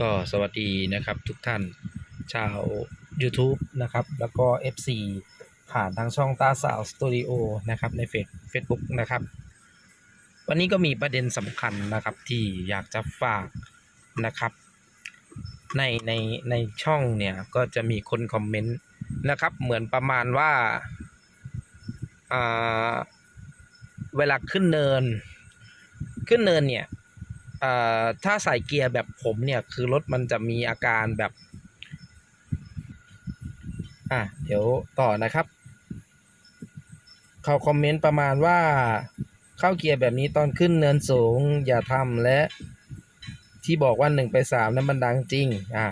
ก็สวัสดีนะครับทุกท่านชาว YouTube นะครับ แล้วก็ FC ผ่านทางช่องตาสาวสตูดิโอนะครับในเฟซเฟซบุ๊กนะครับ วันนี้ก็มีประเด็นสำคัญนะครับที่อยากจะฝากนะครับ ในในในช่องเนี่ยก็จะมีคนคอมเมนต์นะครับเหมือนประมาณว่าอ่าเวลาขึ้นเนิน ขึ้นเนินเนี่ย ถ้าใส่เกียร์แบบผมเนี่ยคือรถมันจะมีอาการแบบ อะเดี๋ยวต่อนะครับ เขาคอมเมนต์ประมาณว่า เข้าเกียร์แบบนี้ตอนขึ้นเนินสูงอย่าทำและที่บอกว่าหนึ่งไปสามนั้นมันดังจริง อะ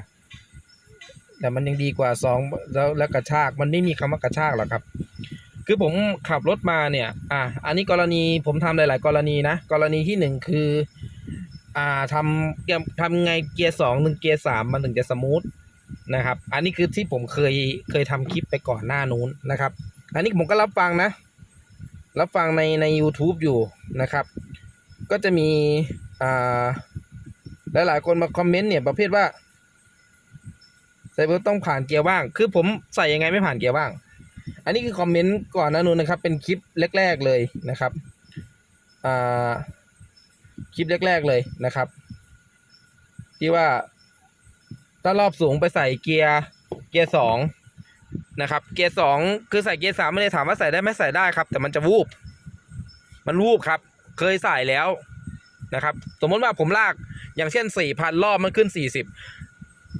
แต่มันยังดีกว่าสองแล้วแล้วกระชากมันไม่มีคำว่ากระชากหรอกครับ คือผมขับรถมาเนี่ย อะอันนี้กรณีผมทำหลาย ๆ กรณีนะ กรณีที่หนึ่งคือ อ่าทำเกียร์ทำไงเกียร์สองถึงเกียร์สามมันถึงจะสมูทนะครับ อันนี้คือที่ผมเคยเคยทำคลิปไปก่อนหน้านู้นนะครับ อันนี้ผมก็รับฟังนะ รับฟังในใน YouTube อยู่นะครับ ก็จะมีอ่าหลายๆคนมาคอมเมนต์เนี่ยประเภทว่าใส่เบอร์ต้องผ่านเกียร์ว่าง คือผมใส่ยังไงไม่ผ่านเกียร์ว่าง อันนี้คือคอมเมนต์ก่อนหน้านู้นนะครับ เป็นคลิปแรก ๆเลยนะครับอ่า คลิปแรก ๆ เลยนะครับ ที่ว่าถ้ารอบสูงไปใส่เกียร์เกียร์สองนะครับ เกียร์สองคือใส่เกียร์สามไม่ได้ถามว่าใส่ได้ไหมใส่ได้ครับ แต่มันจะวูบ มันวูบครับ เคยใส่แล้วนะครับ สมมติว่าผมลากอย่างเช่นสี่พันรอบมันขึ้นสี่สิบ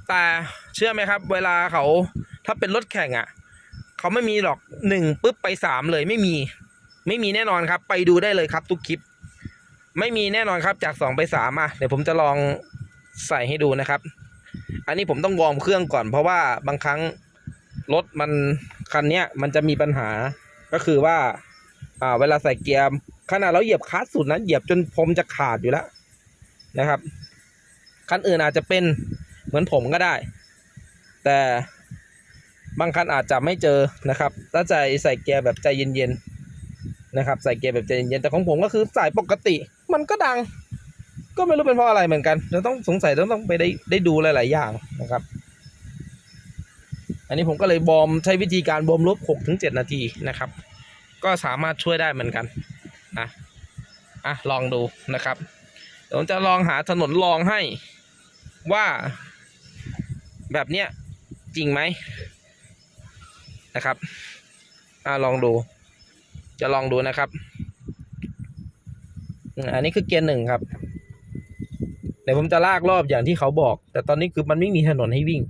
แต่เชื่อไหมครับ เวลาเขาถ้าเป็นรถแข่งอะ่ะเขาไม่มีหรอกหนึ่งปุ๊บไปสามเลยไม่มี ไม่มีแน่นอนครับ ไปดูได้เลยครับทุกคลิป ไม่มีแน่นอนครับจากสองไปสามอะเดี๋ยวผมจะลองใส่ให้ดูนะครับ อันนี้ผมต้องวอร์มเครื่องก่อน เพราะว่าบางครั้งรถมันคันนี้มันจะมีปัญหาก็คือว่าอ่าเวลาใส่เกียร์ขนาดเราเหยียบคลัตช์สุดนะเหยียบจนพรมจะขาดอยู่แล้วนะครับ คันอื่นอาจจะเป็นเหมือนผมก็ได้ แต่บางคันอาจจะไม่เจอนะครับถ้าใจใส่เกียร์แบบใจเย็นๆนะครับ ใส่เกียร์แบบใจเย็นๆแต่ของผมก็คือสายปกติ มันก็ดัง ก็ไม่รู้เป็นเพราะอะไรเหมือนกันเราต้องสงสัยต้องต้องไปได้ได้ดูหลาย ๆ อย่างนะครับ อันนี้ผมก็เลยบอมใช้วิธีการบอมลบหกถึงเจ็ดนาทีนะครับ ก็สามารถช่วยได้เหมือนกันนะอะลองดูนะครับเดี๋ยวผมจะลองหาถนนลองให้ว่าแบบเนี้ยจริงไหมนะครับอะลองดู จะลองดูนะครับ อันนี้คือเกียร์หนึ่งครับเดี๋ยวผมจะลากรอบอย่างที่เขาบอก แต่ตอนนี้คือมันไม่มีถนนให้วิ่ง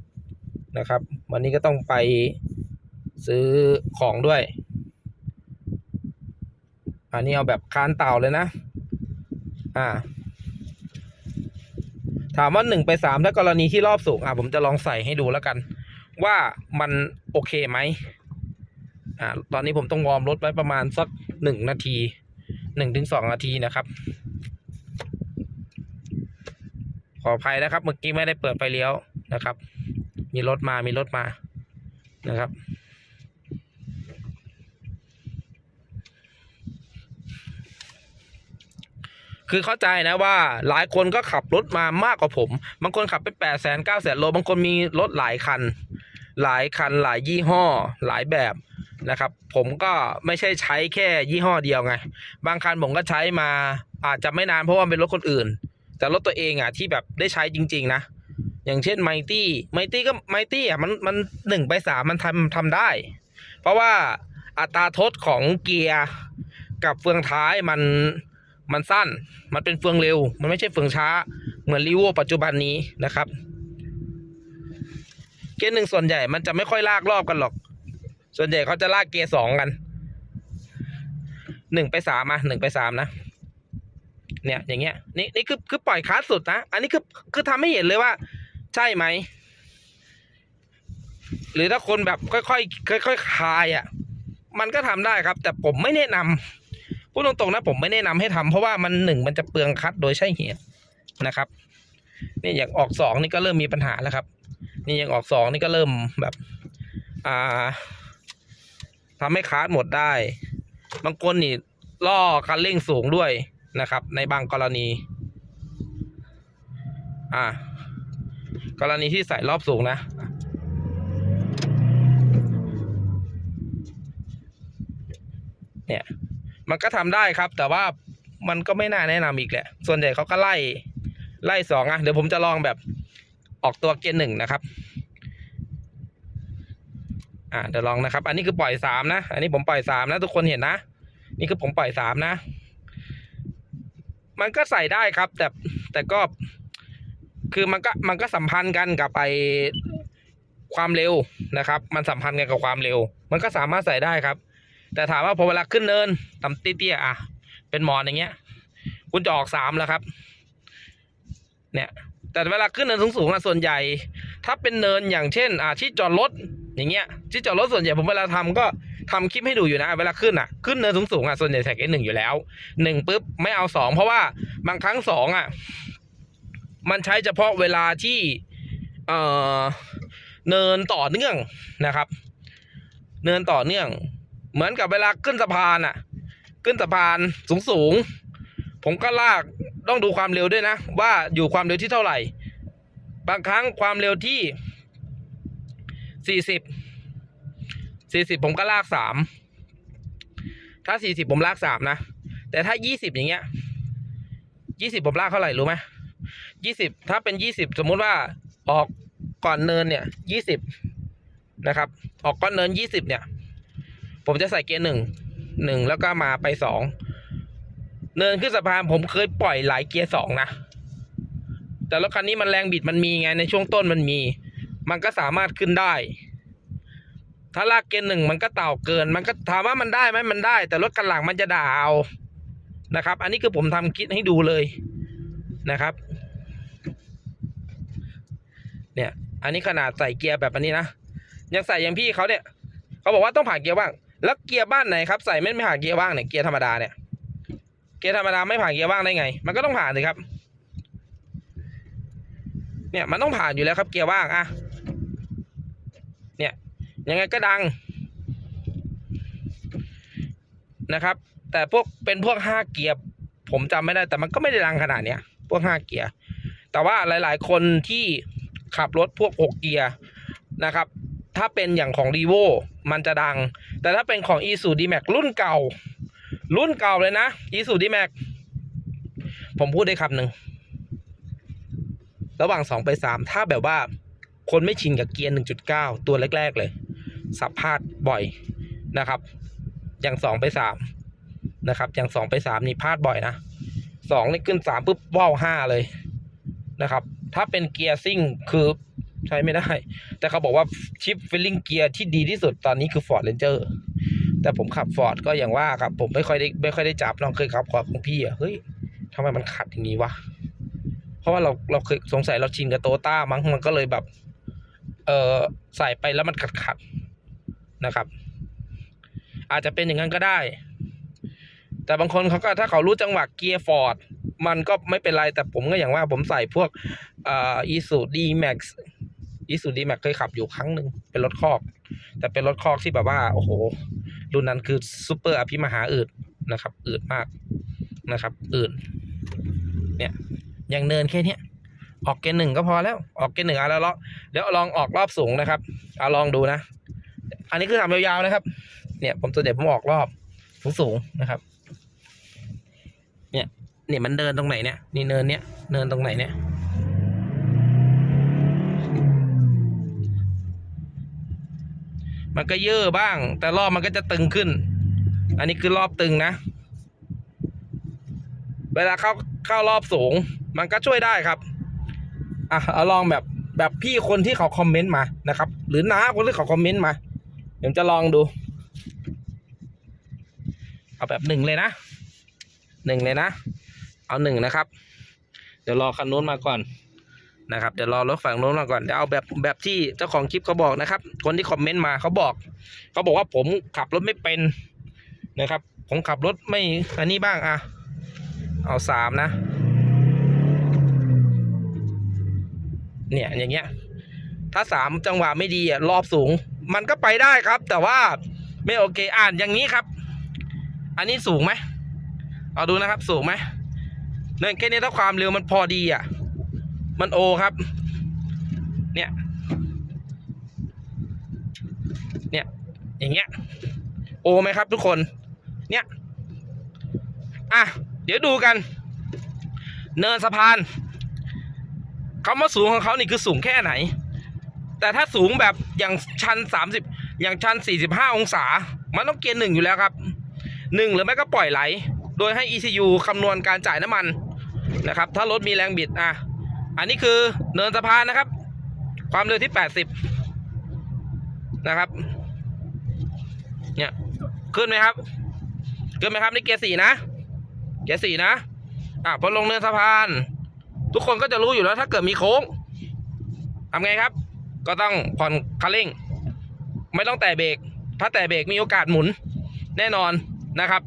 นะครับ วันนี้ก็ต้องไปซื้อของด้วย อันนี้เอาแบบคานเต่าเลยนะ อ่า ถามว่าหนึ่งไปสามถ้ากรณีที่รอบสูง อะผมจะลองใส่ให้ดูแล้วกัน ว่ามันโอเคไหมอ่าตอนนี้ผมต้องวอร์มรถไว้ประมาณสักหนึ่งนาที หนึ่งถึงสองนาทีนะครับ ขออภัยนะครับ เมื่อกี้ไม่ได้เปิดไฟเลี้ยวนะครับ มีรถมา มีรถมา นะครับ คือเข้าใจนะว่าหลายคนก็ขับรถมามากกว่าผม บางคนขับไปแปดแสนเก้าแสนโล บางคนมีรถหลายคัน หลายคันหลายยี่ห้อ หลายแบบ นะครับ ผมก็ไม่ใช่ใช้แค่ยี่ห้อเดียวไง บางคันผมก็ใช้มาอาจจะไม่นานเพราะว่าเป็นรถคนอื่น แต่รถตัวเองอะที่แบบได้ใช้จริง ๆ นะ อย่างเช่นไมตี้ไมตี้ก็ไมตี้อะมันมันหนึ่งไปสามมันทำทำได้ เพราะว่าอัตราทดของเกียร์กับเฟืองท้ายมันมันสั้น มันเป็นเฟืองเร็ว มันไม่ใช่เฟืองช้า เหมือนรีโวปัจจุบันนี้นะครับ เกียร์หนึ่งส่วนใหญ่มันจะไม่ค่อยลากรอบกันหรอก ส่วนใหญ่เขาจะลากเกียร์สองกันหนึ่งไปสามมาหนึ่งไปสามนะ เนี่ย อย่างเงี้ย นี่นี่คือคือปล่อยคลาสสุดนะ อันนี้คือคือทำให้เห็นเลยว่า ใช่ไหม หรือถ้าคนแบบค่อยๆค่อยๆคลายอะ มันก็ทำได้ครับ แต่ผมไม่แนะนำพูดตรงๆนะผมไม่แนะนำให้ทำเพราะว่ามันหนึ่งมันจะเปลืองคัดโดยใช่เหตุนะครับ นี่อย่างออกสองนี่ก็เริ่มมีปัญหาแล้วครับ นี่อย่างออกสองนี่ก็เริ่มแบบ อ่า ทำให้คลาสหมดได้ บางคนนี่ล่อคันเร่งสูงด้วยนะครับ ในบางกรณี อ่ากรณีที่ใส่รอบสูงนะ เนี่ย มันก็ทำได้ครับ แต่ว่ามันก็ไม่น่าแนะนำอีกแหละ ส่วนใหญ่เขาก็ไล่ ไล่สองอะ เดี๋ยวผมจะลองแบบออกตัวเกียร์หนึ่งนะครับ อ่าเดี๋ยวลองนะครับ อันนี้คือปล่อยสามนะ อันนี้ผมปล่อยสามนะ ทุกคนเห็นนะ นี่คือผมปล่อยสามนะ มันก็ใส่ได้ครับ แต่แต่ก็ คือมันก็มันก็สัมพันธ์กันกับไปความเร็วนะครับ มันสัมพันธ์กันกับความเร็ว มันก็สามารถใส่ได้ครับ แต่ถามว่าพอเวลาขึ้นเนินต่ำเตี้ยๆอะ เป็นหมอนอย่างเงี้ย คุณจะออกสามแล้วครับ เนี่ย แต่เวลาขึ้นเนินสูงๆอะส่วนใหญ่ ถ้าเป็นเนินอย่างเช่น อ่าที่จอดรถ อย่างเงี้ยที่จอดรถส่วนใหญ่ผมเวลาทำก็ทำคลิปให้ดูอยู่นะ เวลาขึ้นอะขึ้นเนินสูงๆอะส่วนใหญ่ใส่เกียร์หนึ่งอยู่แล้วหนึ่งปุ๊บไม่เอาสองเพราะว่าบางครั้งสองอะ มันใช้เฉพาะเวลาที่เอ่อเนินต่อเนื่องนะครับ เนินต่อเนื่อง เหมือนกับเวลาขึ้นสะพานอะ ขึ้นสะพานสูงสูงๆผมก็ลากต้องดูความเร็วด้วยนะ ว่าอยู่ความเร็วที่เท่าไหร่ บางครั้งความเร็วที่ สี่สิบสี่สิบผมก็ลากสามถ้าสี่สิบผมลากสามนะ แต่ถ้ายี่สิบอย่างเงี้ยยี่สิบผมลากเท่าไหร่รู้ไหมยี่สิบถ้าเป็นยี่สิบสมมุติว่าออกก่อนเนินเนี่ยยี่สิบนะครับ ออกก่อนเนินยี่สิบเนี่ย ผมจะใส่เกียร์หนึ่งหนึ่งแล้วก็มาไปสองเนินขึ้นสะพานผมเคยปล่อยหลายเกียร์สองนะแต่รถคันนี้มันแรงบิดมันมีไงในช่วงต้นมันมี มันก็สามารถขึ้นได้ ถ้าลากเกียร์หนึ่งมันก็เต่าเกิน มันก็ถามว่ามันได้ไหมมันได้ แต่รถกันหลังมันจะด่าเอานะครับ อันนี้คือผมทำคิดให้ดูเลยนะครับ เนี่ย อันนี้ขนาดใส่เกียร์แบบอันนี้นะยังใส่อย่างพี่เขาเนี่ยเขาบอกว่าต้องผ่านเกียร์ว่างแล้วเกียร์บ้านไหนครับใส่ไม่ไม่ผ่านเกียร์ว่างเนี่ยเกียร์ธรรมดาเนี่ยเกียร์ธรรมดาไม่ผ่านเกียร์ว่างได้ไง มันก็ต้องผ่านสิครับ เนี่ยมันต้องผ่านอยู่แล้วครับเกียร์ว่างอะ เนี่ยยังไงก็ดังนะครับ แต่พวกเป็นพวกห้าเกียร์ผมจำไม่ได้แต่มันก็ไม่ได้ดังขนาดเนี้ยพวกห้าเกียร์แต่ว่าหลาย ๆ คนที่ขับรถพวกหกเกียร์นะครับ ถ้าเป็นอย่างของ r ีโวมันจะดัง แต่ถ้าเป็นของ e s u d m a x รุ่นเก่า รุ่นเก่าเลยนะ e s u d m a x ผมพูดได้คำหนึ่ง ระหว่างสองไปสามถ้าแบบว่า คนไม่ชินกับเกียร์หนึ่งจุดเก้าตัวแรก ๆ เลย สับพลาดบ่อยนะครับ อย่างสองไปสามนะครับ อย่างสองไปสามนี่พลาดบ่อยนะสองนี่ขึ้นสามปุ๊บว่าวห้าเลยนะครับ ถ้าเป็นเกียร์ซิ่งคือใช้ไม่ได้ แต่เขาบอกว่าชิปฟิลลิ่งเกียร์ที่ดีที่สุดตอนนี้คือ Ford Ranger แต่ผมขับ Ford ก็อย่างว่าครับ ผมไม่ค่อยได้ไม่ค่อยได้จับลองเคยขับของพี่อะเฮ้ยทำไมมันขัดอย่างนี้วะเพราะว่าเราเราเคยสงสัยเราชินกับโตต้ามั้งมันก็เลยแบบ เออใส่ไปแล้วมันขัดขัดนะครับ อาจจะเป็นอย่างนั้นก็ได้ แต่บางคนเขาก็ถ้าเขารู้จังหวะเกียร์ฟอร์ดมันก็ไม่เป็นไร แต่ผมก็อย่างว่าผมใส่พวกเอ่ออีซูดีแม็กซ์อีซูดีแม็กเคยขับอยู่ครั้งหนึ่งเป็นรถคอก แต่เป็นรถคอกที่แบบว่า โอ้โห รุ่นนั้นคือซูเปอร์อภิมหาอืดนะครับ อืดมากนะครับ อืดเนี่ยอย่างเนินแค่เนี้ย ออกเกณฑ์หนึ่งก็พอแล้ว ออกเกณฑ์หนึ่งเอาแล้วเลาะเดี๋ยวลองออกรอบสูงนะครับ เอาลองดูนะ อันนี้คือทำยาวๆนะครับ เนี่ยผมส่วนใหญ่ผมออกรอบสูงๆนะครับ เนี่ย เนี่ยมันเดินตรงไหนเนี่ย นี่เนินเนี้ยเนินตรงไหนเนี่ย มันก็เย่อบ้าง แต่รอบมันก็จะตึงขึ้น อันนี้คือรอบตึงนะ เวลาเข้าเข้ารอบสูง มันก็ช่วยได้ครับ อะเอาลองแบบแบบพี่คนที่เขาคอมเมนต์มานะครับ หรือน้าคนที่เขาคอมเมนต์มาเดี๋ยวจะลองดู เอาแบบหนึ่งเลยนะหนึ่งเลยนะ เอาหนึ่งนะครับ เดี๋ยวรอคันนู้นมาก่อนนะครับ เดี๋ยวรอรถฝั่งนู้นมาก่อนเดี๋ยวเอาแบบแบบที่เจ้าของคลิปเขาบอกนะครับ คนที่คอมเมนต์มาเขาบอกเขาบอกว่าผมขับรถไม่เป็นนะครับ ผมขับรถไม่อันนี้บ้างอะ เอาสามนะ เนี่ยอย่างเงี้ย ถ้าสามจังหวะไม่ดีอะรอบสูง มันก็ไปได้ครับ แต่ว่าไม่โอเคอ่านอย่างนี้ครับ อันนี้สูงไหมเอาดูนะครับ สูงไหมเนี่ยแค่นี้ถ้าความเร็วมันพอดีอะ มันโอครับ เนี่ย เนี่ย อย่างเงี้ย โอไหมครับทุกคน เนี่ย อะ เดี๋ยวดูกัน เนินสะพาน คำว่าสูงของเขานี่คือสูงแค่ไหน แต่ถ้าสูงแบบอย่างชันสามสิบอย่างชันสี่สิบห้าองศา มันต้องเกียร์หนึ่งอยู่แล้วครับหนึ่งหรือไม่ก็ปล่อยไหล โดยให้ ECU คำนวณการจ่ายน้ำมันนะครับ ถ้ารถมีแรงบิดอะอันนี้คือเนินสะพานนะครับ ความเร็วที่80นะครับ เนี่ยขึ้นไหมครับ ขึ้นไหมครับนี่เกียร์สี่นะ เกียร์สี่นะ อะพอลงเนินสะพาน ทุกคนก็จะรู้อยู่แล้วถ้าเกิดมีโค้งทำไงครับ ก็ต้องผ่อนคันเร่ง ไม่ต้องแตะเบรกถ้าแตะเบรกมีโอกาสหมุน แน่นอนนะครับ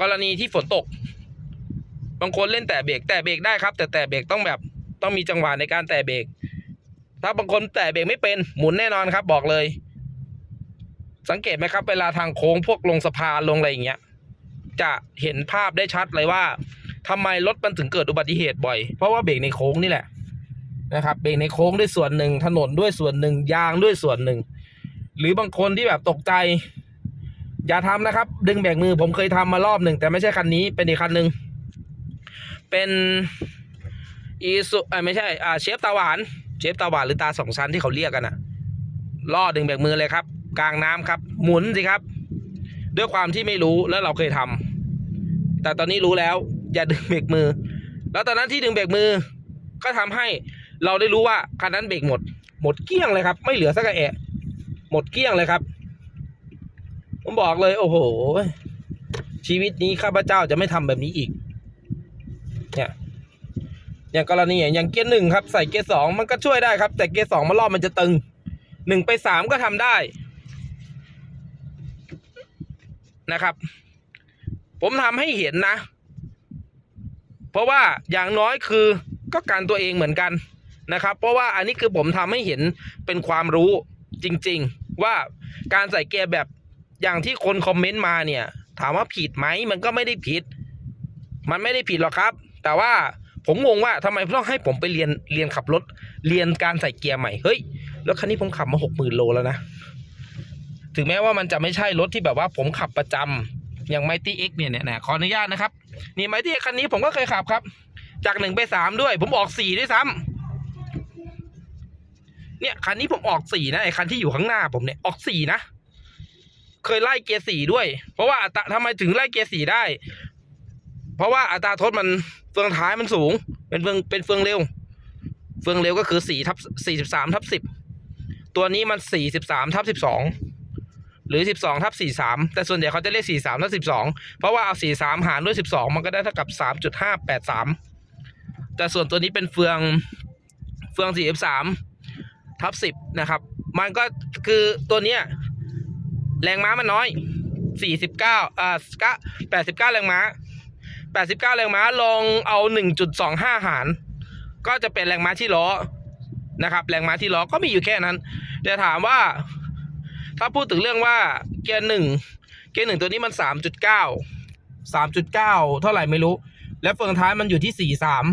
กรณีที่ฝนตก บางคนเล่นแตะเบรกแตะเบรกได้ครับ แต่แตะเบรกต้องแบบต้องมีจังหวะในการแตะเบรกถ้าบางคนแตะเบรกไม่เป็นหมุนแน่นอนครับ บอกเลย สังเกตไหมครับ เวลาทางโค้งพวกลงสะพานลงอะไรอย่างเงี้ย จะเห็นภาพได้ชัดเลยว่า ทำไมรถมันถึงเกิดอุบัติเหตุบ่อย เพราะว่าเบรกในโค้งนี่แหละนะครับเบรกในโค้งด้วยส่วนหนึ่งถนนด้วยส่วนหนึ่งยางด้วยส่วนหนึ่ง หรือบางคนที่แบบตกใจ อย่าทำนะครับ ดึงเบกมือผมเคยทำมารอบหนึ่งแต่ไม่ใช่คันนี้เป็นอีกคันหนึ่งเป็นอีสุอ่าไม่ใช่อ่าเชฟตาหวานเชฟตาหวานหรือตาสองชั้นที่เขาเรียกกันอะล่อดึงเบกมือเลยครับ กลางน้ำครับ หมุนสิครับ ด้วยความที่ไม่รู้แล้วเราเคยทำแต่ตอนนี้รู้แล้ว อย่าดึงเบรกมือ แล้วตอนนั้นที่ดึงเบรกมือ ก็ทำให้เราได้รู้ว่าคันนั้นเบรกหมด หมดเกลี้ยงเลยครับ ไม่เหลือสักแอะหมดเกลี้ยงเลยครับผมบอกเลย โอ้โห ชีวิตนี้ข้าพเจ้าจะไม่ทำแบบนี้อีก เนี่ยอย่างกรณีอย่างเกียร์หนึ่งครับใส่เกียร์สองมันก็ช่วยได้ครับ แต่เกียร์สองมันรอบมันจะตึงหนึ่งไปสามก็ทำได้นะครับ ผมทำให้เห็นนะ เพราะว่าอย่างน้อยคือก็การตัวเองเหมือนกันนะครับ เพราะว่าอันนี้คือผมทำให้เห็นเป็นความรู้จริง ๆ ว่าการใส่เกียร์แบบอย่างที่คนคอมเมนต์มาเนี่ย ถามว่าผิดไหมมันก็ไม่ได้ผิด มันไม่ได้ผิดหรอกครับ แต่ว่าผมงงว่าทำไมต้องให้ผมไปเรียนเรียนขับรถเรียนการใส่เกียร์ใหม่เฮ้ยรถคันนี้ผมขับมาหกหมื่นโลแล้วนะถึงแม้ว่ามันจะไม่ใช่รถที่แบบว่าผมขับประจำ อย่างไมตี้เอ็กเนี่ยเนี่ยขออนุญาตนะครับ นี่ไมตี้คันนี้ผมก็เคยขับครับ จากหนึ่งไปสามด้วย ผมออกสี่ด้วยซ้ำเนี่ยคันนี้ผมออกสี่นะไอ้คันที่อยู่ข้างหน้าผมเนี่ยออกสี่นะเคยไล่เกียร์สี่ด้วย เพราะว่าอัตราทำไมถึงไล่เกียร์สี่ได้ เพราะว่าอัตราทดมันเฟืองท้ายมันสูง เป็นเฟืองเป็นเฟืองเร็ว เฟืองเร็วก็คือสี่ทับสี่สิบสามทับสิบตัวนี้มันสี่สิบสามทับสิบสอง หรือ 12ทับ43 แต่ส่วนใหญ่เขาจะเรียก43ทับ12 เพราะว่าเอา 43 หารด้วย 12 มันก็ได้เท่ากับ 3.583 แต่ส่วนตัวนี้เป็นเฟืองเฟือง 43ทับ10 นะครับ มันก็คือตัวเนี้ยแรงม้ามันน้อย 49อ่า89 แรงม้า 89 แรงม้าลองเอา 1.25 หาร ก็จะเป็นแรงม้าที่ล้อนะครับ แรงม้าที่ล้อก็มีอยู่แค่นั้น แต่ถามว่า ถ้าพูดถึงเรื่องว่าเกียร์หนึ่งเกียร์หนึ่งตัวนี้มันสามจุดเก้าสามจุดเก้าเท่าไหร่ไม่รู้ แล้วเฟืองท้ายมันอยู่ที่สี่สาม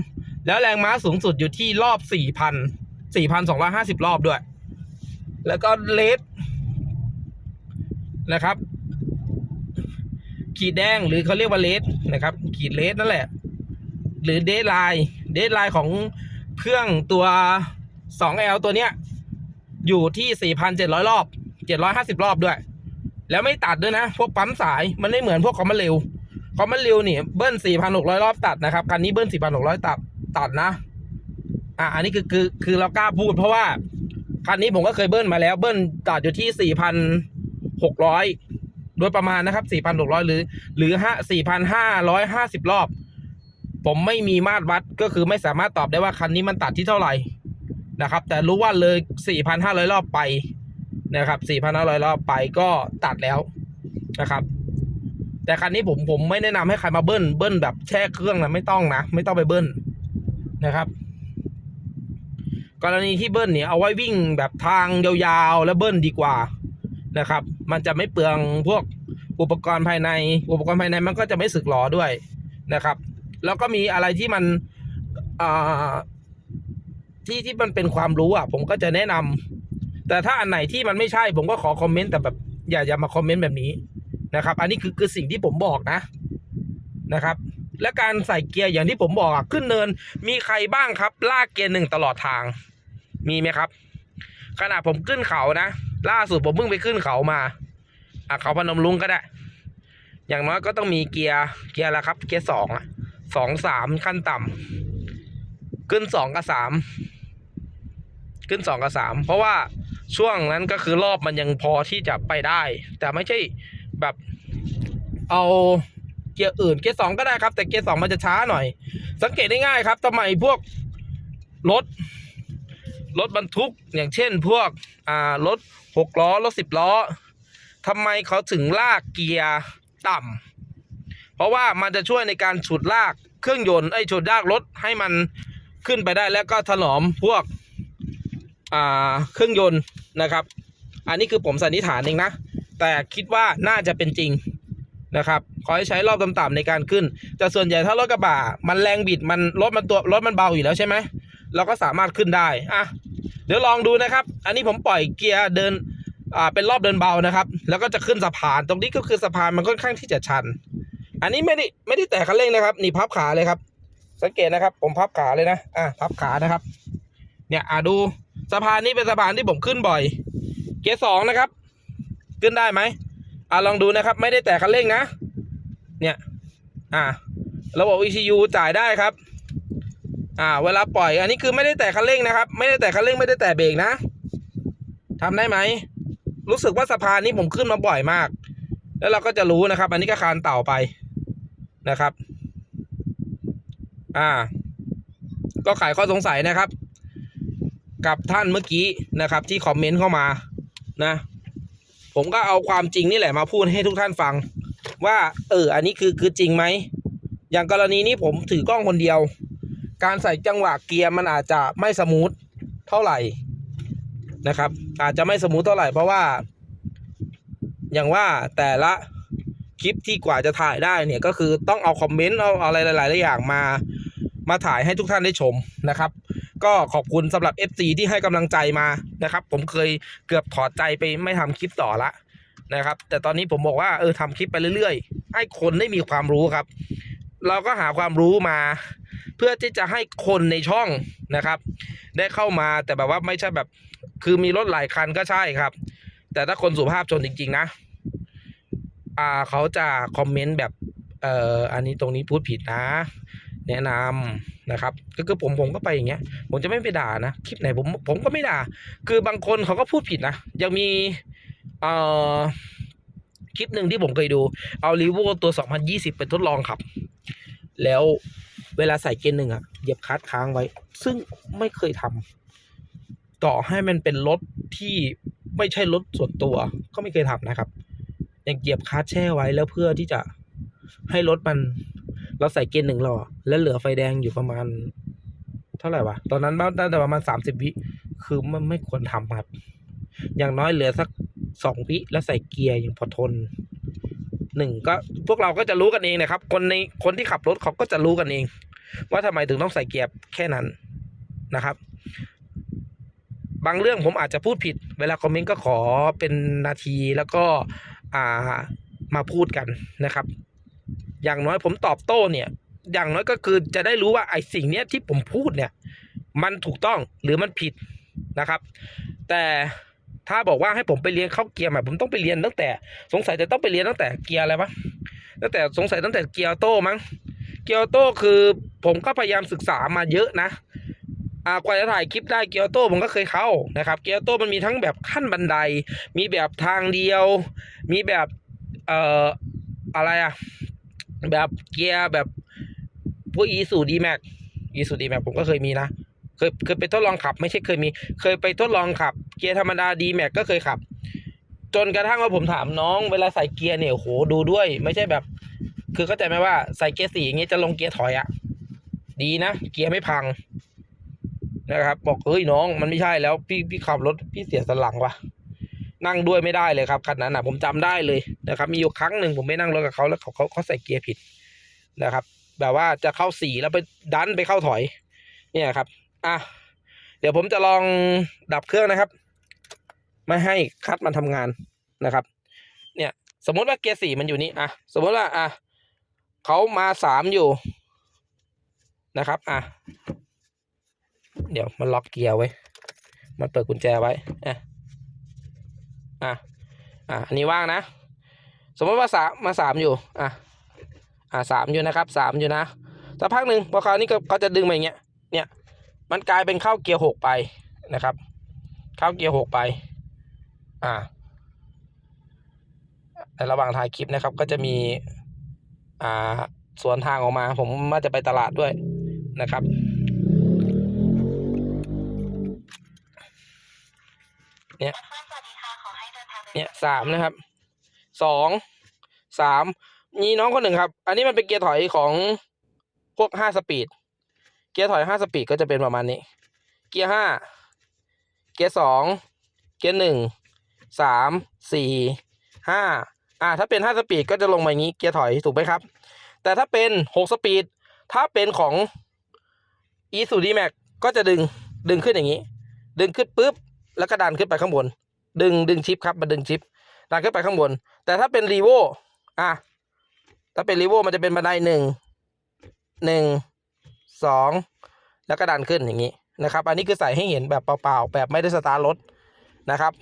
แล้วแรงม้าสูงสุดอยู่ที่รอบสี่พันสี่พันสองร้อยห้าสิบรอบด้วย แล้วก็เลสนะครับ ขีดแดงหรือเขาเรียกว่าเลสนะครับ ขีดเลสนั่นแหละ หรือเดทไลน์เดทไลน์ของเครื่องตัว 2L ตัวเนี้ย อยู่ที่ 4,700 รอบ 750รอบรอบด้วย แล้วไม่ตัดด้วยนะ พวกปั๊มสายมันไม่เหมือนพวกคอมมันเร็วคอมมันเร็วนี่เบิ้ล4,600รอบตัดนะครับคันนี้เบิ้ล4,600ตัดตัดนะอะอันนี้คือคือคือเรากล้าพูดเพราะว่าคันนี้ผมก็เคยเบิ้ลมาแล้วเบิ้ลตัดอยู่ที่4,600โดยประมาณนะครับ4,600หกร้อยหรือ หรือห้า4,550รอบรอบ ผมไม่มีมาตรวัดก็คือไม่สามารถตอบได้ว่าคันนี้มันตัดที่เท่าไหร่นะครับ แต่รู้ว่าเลย4,500รอบไป นะครับ4,500รอบไปก็ตัดแล้วนะครับ แต่คันนี้ผมผมไม่แนะนำให้ใครมาเบิ้ลเบิ้ลแบบแช่เครื่องนะไม่ต้องนะไม่ต้องไปเบิ้ลนะครับ กรณีที่เบิ้ลเนี่ยเอาไว้วิ่งแบบทางยาวๆ แล้วเบิ้ลดีกว่านะครับ มันจะไม่เปลืองพวกอุปกรณ์ภายใน อุปกรณ์ภายในมันก็จะไม่สึกหรอด้วยนะครับ แล้วก็มีอะไรที่มันอ่าที่ที่มันเป็นความรู้อะ ผมก็จะแนะนำ แต่ถ้าอันไหนที่มันไม่ใช่ผมก็ขอคอมเมนต์แต่แบบอย่าอย่ามาคอมเมนต์แบบนี้นะครับ อันนี้คือคือสิ่งที่ผมบอกนะนะครับ และการใส่เกียร์อย่างที่ผมบอกอะขึ้นเนินมีใครบ้างครับ ลากเกียร์หนึ่งตลอดทาง มีไหมครับ ขณะผมขึ้นเขานะ ล่าสุดผมเพิ่งไปขึ้นเขามาอะเขาพนมลุงก็ได้ อย่างน้อยก็ต้องมีเกียร์เกียร์ละครับ เกียร์สองอะสองสามขั้นต่ำขึ้นสองกับสามขึ้นสองกับสามเพราะว่า ช่วงนั้นก็คือรอบมันยังพอที่จะไปได้ แต่ไม่ใช่แบบเอาเกียร์อื่นเกียร์สองก็ได้ครับ แต่เกียร์สองมันจะช้าหน่อย สังเกตได้ง่ายครับทำไมพวกรถรถบรรทุกอย่างเช่นพวกอ่ารถหกล้อรถสิบล้อทำไมเขาถึงลากเกียร์ต่ำเพราะว่ามันจะช่วยในการฉุดลากเครื่องยนต์ไอ้ฉุดลากรถให้มันขึ้นไปได้แล้วก็ถนอมพวกอ่าเครื่องยนต์ นะครับ อันนี้คือผมสันนิษฐานเองนะ แต่คิดว่าน่าจะเป็นจริงนะครับขอให้ใช้รอบต่ำๆในการขึ้น แต่ส่วนใหญ่ถ้ารถกระบะมันแรงบิดมันรถมันตัวรถมันเบาอยู่แล้วใช่ไหมเราก็สามารถขึ้นได้อะเดี๋ยวลองดูนะครับ อันนี้ผมปล่อยเกียร์เดินอ่าเป็นรอบเดินเบานะครับ แล้วก็จะขึ้นสะพานตรงนี้ก็คือสะพานมันค่อนข้างที่จะชัน อันนี้ไม่ได้ไม่ได้แตะคันเร่งนะครับ นี่พับขาเลยครับ สังเกตนะครับ ผมพับขาเลยนะอะพับขานะครับ เนี่ยอะดูสะพานนี้เป็นสะพานที่ผมขึ้นบ่อย เกียร์สองนะครับ ขึ้นได้ไหมอะลองดูนะครับ ไม่ได้แตะคันเร่งนะ เนี่ย อะระบบ ECU จ่ายได้ครับ อ่า เวลาปล่อย อันนี้คือไม่ได้แตะคันเร่งนะครับ ไม่ได้แตะคันเร่งไม่ได้แตะเบรกนะทำได้ไหม รู้สึกว่าสะพานนี้ผมขึ้นมาบ่อยมาก แล้วเราก็จะรู้นะครับ อันนี้ก็คานเต่าไปนะครับ อ่า ก็ขายข้อสงสัยนะครับ กับท่านเมื่อกี้นะครับ ที่คอมเมนต์เข้ามานะ ผมก็เอาความจริงนี่แหละมาพูดให้ทุกท่านฟัง ว่า เออ อันนี้คือคือจริงไหมอย่างกรณีนี้ผมถือกล้องคนเดียว การใส่จังหวะเกียร์มันอาจจะไม่สมูทเท่าไหร่นะครับ อาจจะไม่สมูทเท่าไหร่เพราะว่า อย่างว่าแต่ละคลิปที่กว่าจะถ่ายได้เนี่ยก็คือต้องเอาคอมเมนต์เอาอะไรหลาย ๆ อย่างมา มาถ่ายให้ทุกท่านได้ชมนะครับ ก็ขอบคุณสำหรับ FC ที่ให้กำลังใจมานะครับ ผมเคยเกือบถอดใจไปไม่ทำคลิปต่อละนะครับ แต่ตอนนี้ผมบอกว่าเออทำคลิปไปเรื่อยๆ ให้คนได้มีความรู้ครับ เราก็หาความรู้มา เพื่อที่จะให้คนในช่องนะครับ ได้เข้ามาแต่แบบว่าไม่ใช่แบบ คือมีรถหลายคันก็ใช่ครับ แต่ถ้าคนสุภาพชนจริง ๆ นะอ่าเขาจะคอมเมนต์แบบเอ่ออันนี้ตรงนี้พูดผิดนะ แนะนำนะครับ ก็คือผมผมก็ไปอย่างเงี้ย ผมจะไม่ไปด่านะคลิปไหนผมผมก็ไม่ด่า คือบางคนเขาก็พูดผิดนะยังมีเอ่อคลิปหนึ่งที่ผมเคยดู เอารีโวตัว 2020เป็นทดลองขับ แล้วเวลาใส่เกียร์หนึ่งอะเหยียบคลัตช์ค้างไว้ ซึ่งไม่เคยทำต่อให้มันเป็นรถที่ไม่ใช่รถส่วนตัว ก็ไม่เคยทำนะครับยังเหยียบคลัตช์แช่ไว้แล้วเพื่อที่จะให้รถมัน เราใส่เกียร์หนึ่งรอแล้วเหลือไฟแดงอยู่ประมาณ เท่าไหร่วะ ตอนนั้นน่าจะประมาณสามสิบวิคือมันไม่ควรทำครับ อย่างน้อยเหลือสักสองวิแล้วใส่เกียร์ย่างพอทนหนึ่งก็พวกเราก็จะรู้กันเองนะครับ คนในคนที่ขับรถเขาก็จะรู้กันเอง ว่าทำไมถึงต้องใส่เกียร์แค่นั้นนะครับ บางเรื่องผมอาจจะพูดผิด เวลาคอมเมนต์ก็ขอเป็นนาทีแล้วก็อ่ามาพูดกันนะครับ อย่างน้อยผมตอบโต้เนี่ย อย่างน้อยก็คือจะได้รู้ว่าไอ้สิ่งเนี้ยที่ผมพูดเนี่ย มันถูกต้องหรือมันผิดนะครับ แต่ถ้าบอกว่าให้ผมไปเรียนเข้าเกียร์ใหม่ผมต้องไปเรียนตั้งแต่ สงสัยจะต้องไปเรียนตั้งแต่เกียร์อะไรวะตั้งแต่สงสัยตั้งแต่เกียร์โต้มั้งเกียร์โต้คือผมก็พยายามศึกษามาเยอะนะอ่ากว่าจะถ่ายคลิปได้เกียร์โต้ผมก็เคยเข้านะครับ เกียร์โต้มันมีทั้งแบบขั้นบันได มีแบบทางเดียว มีแบบเอ่ออะไรอะ แบบเกียร์แบบพวกอีสูดีแม็กอีสูดีแม็กผมก็เคยมีนะ เคยเคยไปทดลองขับ ไม่ใช่เคยมี เคยไปทดลองขับ เกียร์ธรรมดาดีแม็กก็เคยขับ จนกระทั่งว่าผมถามน้องเวลาใส่เกียร์เนี่ยโหดูด้วย ไม่ใช่แบบ คือเข้าใจไหมว่าใส่เกียร์สี่อย่างเงี้ยจะลงเกียร์ถอยอะดีนะเกียร์ไม่พังนะครับ บอกเฮ้ยน้องมันไม่ใช่แล้วพี่พี่ขับรถพี่เสียสนหลังว่ะ นั่งด้วยไม่ได้เลยครับคันนั้นอะผมจำได้เลยนะครับ มีอยู่ครั้งหนึ่งผมไปนั่งรถกับเขาแล้วเขาเขาเขาใส่เกียร์ผิดนะครับ แบบว่าจะเข้าสี่แล้วไปดันไปเข้าถอย เนี่ยครับ อะเดี๋ยวผมจะลองดับเครื่องนะครับ ไม่ให้คัดมันทำงานนะครับ เนี่ยสมมติว่าเกียร์สี่มันอยู่นี่อะสมมติว่าอะเขามาสามอยู่นะครับอะเดี๋ยวมันล็อกเกียร์ไว้ มันเปิดกุญแจไว้อะ อะอะอันนี้ว่างนะ สมมติว่าสามมาสามอยู่อะอะสามอยู่นะครับสามอยู่นะสักพักหนึ่งพอคราวนี้ก็เขาจะดึงมาอย่างเงี้ยเนี่ยมันกลายเป็นเข้าเกียร์หกไปนะครับ เข้าเกียร์หกไป อ่าในระหว่างถ่ายคลิปนะครับ ก็จะมี อ่าสวนทางออกมา ผมว่าจะไปตลาดด้วยนะครับ เนี่ย เนี่ยสามนะครับสองสามมีน้องคนหนึ่งครับ อันนี้มันเป็นเกียร์ถอยของพวกห้าสปีด เกียร์ถอยห้าสปีดก็จะเป็นประมาณนี้ เกียร์ห้าเกียร์สองเกียร์หนึ่งสามสี่ห้าอ่าถ้าเป็นห้าสปีดก็จะลงมาอย่างนี้เกียร์ถอยถูกไหมครับ แต่ถ้าเป็นหกสปีดถ้าเป็นของ e s u d m a x ก็จะดึงดึงขึ้นอย่างนี้ ดึงขึ้นปุ๊บแล้วก็ดันขึ้นไปข้างบน ดึงดึงชิปครับมาดึงชิปดันขึ้นไปข้างบน แต่ถ้าเป็นรีโวอะถ้าเป็นรีโวมันจะเป็นบันไดหนึ่งหนึ่งสองแล้วก็ดันขึ้นอย่างนี้นะครับ อันนี้คือใส่ให้เห็นแบบเปล่าๆแบบไม่ได้สตาร์ทรถนะครับ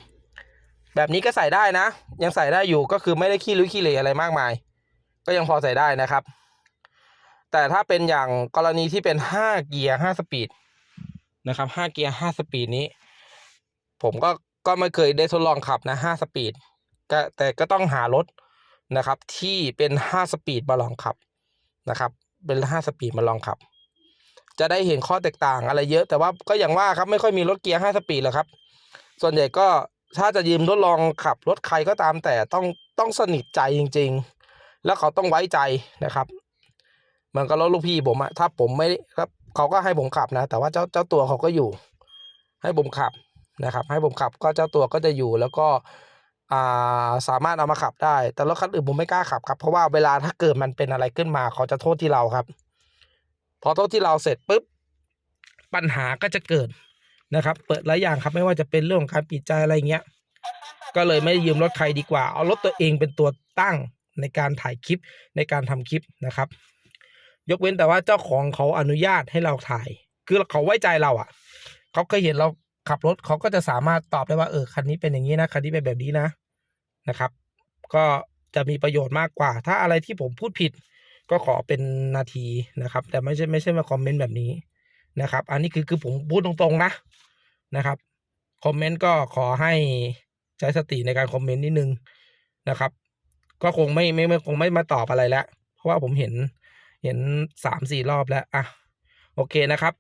แบบนี้ก็ใส่ได้นะ ยังใส่ได้อยู่ก็คือไม่ได้ขี้ริ้ขี้เหร่อะไรมากมาย ก็ยังพอใส่ได้นะครับ แต่ถ้าเป็นอย่างกรณีที่เป็นห้าเกียร์ห้าสปีดนะครับห้าเกียร์ห้าสปีดนี้ ผมก็ ก็ไม่เคยได้ทดลองขับนะห้าสปีดก็แต่ก็ต้องหารถนะครับ ที่เป็นห้าสปีดมาลองขับนะครับ เป็นห้าสปีดมาลองขับ จะได้เห็นข้อแตกต่างอะไรเยอะ แต่ว่าก็อย่างว่าครับไม่ค่อยมีรถเกียร์ห้าสปีดหรอกครับ ส่วนใหญ่ก็ถ้าจะยืมทดลองขับรถใครก็ตามแต่ต้องต้องสนิทใจจริง ๆ แล้วเขาต้องไว้ใจนะครับเหมือนกับรถลูกพี่ผมอะถ้าผมไม่ครับ เขาก็ให้ผมขับนะ แต่ว่าเจ้าเจ้าตัวเขาก็อยู่ ให้ผมขับ นะครับ ให้ผมขับก็เจ้าตัวก็จะอยู่แล้วก็สามารถเอามาขับได้ แต่รถคันอื่นผมไม่กล้าขับครับเพราะว่าเวลาถ้าเกิดมันเป็นอะไรขึ้นมาเขาจะโทษที่เราครับ พอโทษที่เราเสร็จปุ๊บปัญหาก็จะเกิดนะครับ เปิดหลายอย่างครับไม่ว่าจะเป็นเรื่องของการปิดใจอะไรเงี้ย ก็เลยไม่ยืมรถใครดีกว่า เอารถตัวเองเป็นตัวตั้งในการถ่ายคลิปในการทำคลิปนะครับ ยกเว้นแต่ว่าเจ้าของเขาอนุญาตให้เราถ่าย คือเขาไว้ใจเราอะ เขาเคยเห็นเรา ขับรถเขาก็จะสามารถตอบได้ว่าเออคันนี้เป็นอย่างนี้นะคันนี้เป็นแบบนี้นะนะครับ ก็จะมีประโยชน์มากกว่า ถ้าอะไรที่ผมพูดผิด ก็ขอเป็นนาทีนะครับ แต่ไม่ใช่ไม่ใช่มาคอมเมนต์แบบนี้นะครับ อันนี้คือคือผมพูดตรงๆนะนะครับคอมเมนต์ก็ขอให้ใช้สติในการคอมเมนต์นิดนึงนะครับ ก็คงไม่ไม่ไม่คงไม่มาตอบอะไรแล้ว เพราะว่าผมเห็นเห็นสามสี่รอบแล้วอะโอเคนะครับ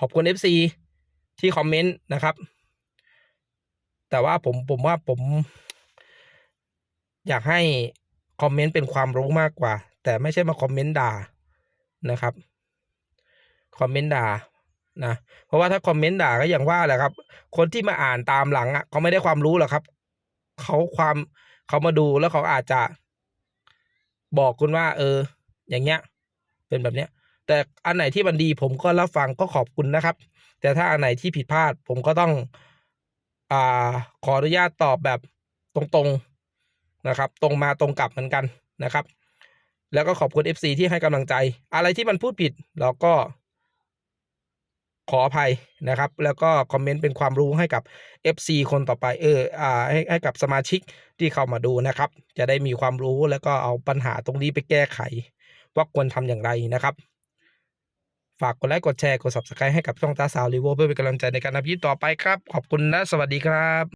ขอบคุณ FC ที่คอมเมนต์นะครับ แต่ว่าผมผมว่าผม อยากให้คอมเมนต์เป็นความรู้มากกว่า แต่ไม่ใช่มาคอมเมนต์ด่านะครับคอมเมนต์ด่านะเพราะว่าถ้าคอมเมนต์ด่าก็อย่างว่าแหละครับ คนที่มาอ่านตามหลังอะเขาไม่ได้ความรู้หรอกครับเขาความเขามาดูแล้วเขาอาจจะบอกคุณว่า เออ อย่างเงี้ย เป็นแบบเนี้ย แต่อันไหนที่มันดีผมก็รับฟังก็ขอบคุณนะครับ แต่ถ้าอันไหนที่ผิดพลาดผมก็ต้องอ่าขออนุญาตตอบแบบตรงๆนะครับ ตรงมาตรงกลับเหมือนกันนะครับ แล้วก็ขอบคุณ FC ที่ให้กำลังใจ อะไรที่มันพูดผิดเราก็ขออภัยนะครับ แล้วก็คอมเมนต์เป็นความรู้ให้กับ FC คนต่อไปเอออ่าให้ให้กับสมาชิกที่เข้ามาดูนะครับ จะได้มีความรู้แล้วก็เอาปัญหาตรงนี้ไปแก้ไข ว่าควรทำอย่างไรนะครับ ฝากกดไลค์กดแชร์กด subscribe ให้กับช่องตาสาวรีโวเพื่อเป็นกำลังใจในการทำคลิปต่อไปครับ ขอบคุณและสวัสดีครับ